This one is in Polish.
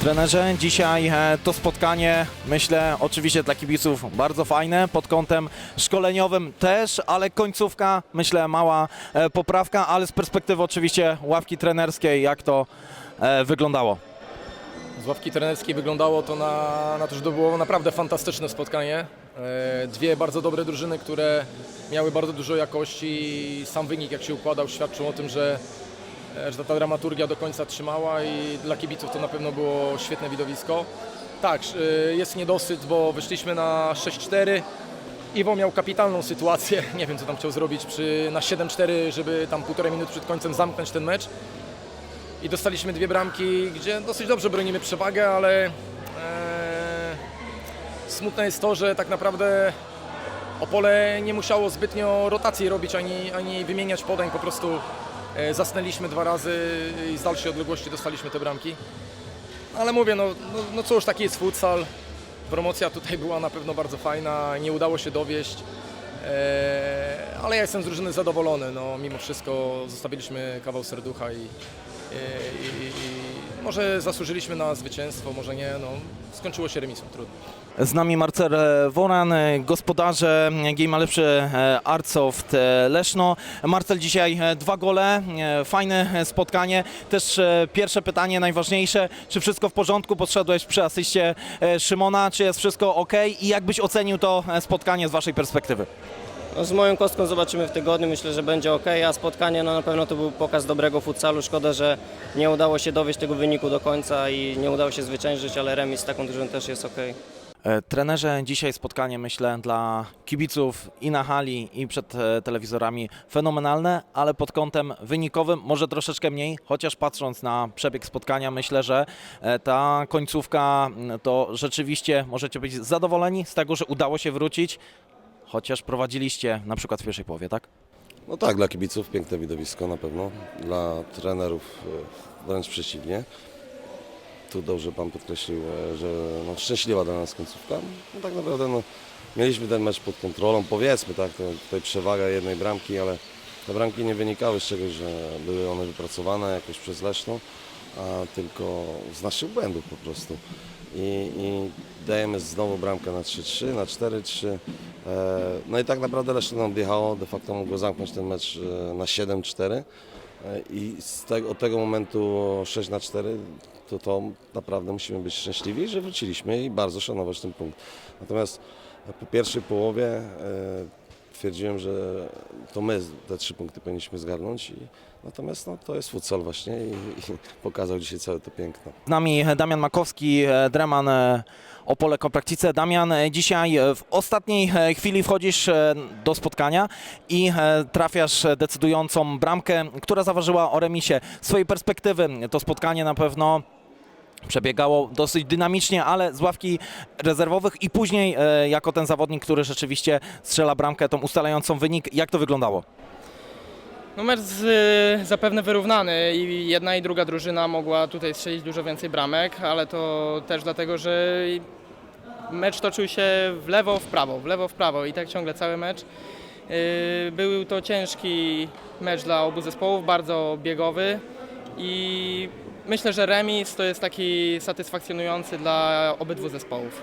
Trenerze, dzisiaj e, to spotkanie, myślę, oczywiście dla kibiców bardzo fajne, pod kątem szkoleniowym też, ale końcówka, myślę, mała e, poprawka, ale z perspektywy oczywiście ławki trenerskiej, jak to e, wyglądało? Z ławki trenerskiej wyglądało to na, na to, że to było naprawdę fantastyczne spotkanie. Dwie bardzo dobre drużyny, które miały bardzo dużo jakości i sam wynik jak się układał świadczył o tym, że, że ta dramaturgia do końca trzymała i dla kibiców to na pewno było świetne widowisko. Tak, e, jest niedosyt, bo wyszliśmy na 6-4. Iwo miał kapitalną sytuację, nie wiem co tam chciał zrobić, przy, na 7-4, żeby tam półtorej minuty przed końcem zamknąć ten mecz i dostaliśmy dwie bramki, gdzie dosyć dobrze bronimy przewagę, ale e, smutne jest to, że tak naprawdę Opole nie musiało zbytnio rotacji robić ani, ani wymieniać podań, po prostu e, zasnęliśmy dwa razy i z dalszej odległości dostaliśmy te bramki. Ale mówię, no, no, no cóż, taki jest futsal. Promocja tutaj była na pewno bardzo fajna, nie udało się dowieść. E, ale ja jestem z drużyny zadowolony. No, mimo wszystko zostawiliśmy kawał serducha i, i, i, i może zasłużyliśmy na zwycięstwo, może nie. No, skończyło się remisem, trudno. Z nami Marcel e, Woran, e, gospodarze Game Lepszy e, Arcoft e, Leszno. Marcel dzisiaj e, dwa gole, e, fajne e, spotkanie. Też e, pierwsze pytanie najważniejsze, czy wszystko w porządku? Podszedłeś przy asyście e, Szymona, czy jest wszystko ok? I jak byś ocenił to e, spotkanie z waszej perspektywy? No, z moją kostką zobaczymy w tygodniu, myślę, że będzie ok, a spotkanie no, na pewno to był pokaz dobrego futsalu. Szkoda, że nie udało się dowieść tego wyniku do końca i nie udało się zwyciężyć, ale remis z taką drużyną też jest ok. E, Trenerze, dzisiaj spotkanie myślę dla kibiców i na hali i przed e, telewizorami fenomenalne, ale pod kątem wynikowym może troszeczkę mniej, chociaż patrząc na przebieg spotkania myślę, że e, ta końcówka to rzeczywiście możecie być zadowoleni z tego, że udało się wrócić, chociaż prowadziliście na przykład w pierwszej połowie, tak? No tak, dla kibiców piękne widowisko na pewno, dla trenerów e, wręcz przeciwnie. Tu dobrze Pan podkreślił, e, że no, szczęśliwa dla nas końcówka. No, tak naprawdę no, mieliśmy ten mecz pod kontrolą, powiedzmy tak, tutaj przewaga jednej bramki, ale te bramki nie wynikały z czegoś, że były one wypracowane jakoś przez Leszno, tylko z naszych błędów po prostu. I, i dajemy znowu bramkę na 3-3, na 4-3. E, No i tak naprawdę Leszno nam odjechało, de facto mogło zamknąć ten mecz e, na 7-4 E, i tego, od tego momentu 6 na 4 to, to naprawdę musimy być szczęśliwi, że wróciliśmy i bardzo szanować ten punkt. Natomiast po pierwszej połowie twierdziłem, że to my te trzy punkty powinniśmy zgarnąć. I, natomiast no, to jest futsal właśnie i, i pokazał dzisiaj całe to piękno. Z nami Damian Makowski, e, Dreman e, Opole Kopraktice. Damian, e, dzisiaj w ostatniej chwili wchodzisz do spotkania i trafiasz decydującą bramkę, która zaważyła o remisie. Z swojej perspektywy to spotkanie na pewno przebiegało dosyć dynamicznie, ale z ławki rezerwowych i później e, jako ten zawodnik, który rzeczywiście strzela bramkę, tą ustalającą wynik. Jak to wyglądało? No mecz zapewne wyrównany i jedna i druga drużyna mogła tutaj strzelić dużo więcej bramek, ale to też dlatego, że mecz toczył się w lewo, w prawo, w lewo, w prawo i tak ciągle cały mecz. Yy, Był to ciężki mecz dla obu zespołów, bardzo biegowy i myślę, że remis to jest taki satysfakcjonujący dla obydwu zespołów.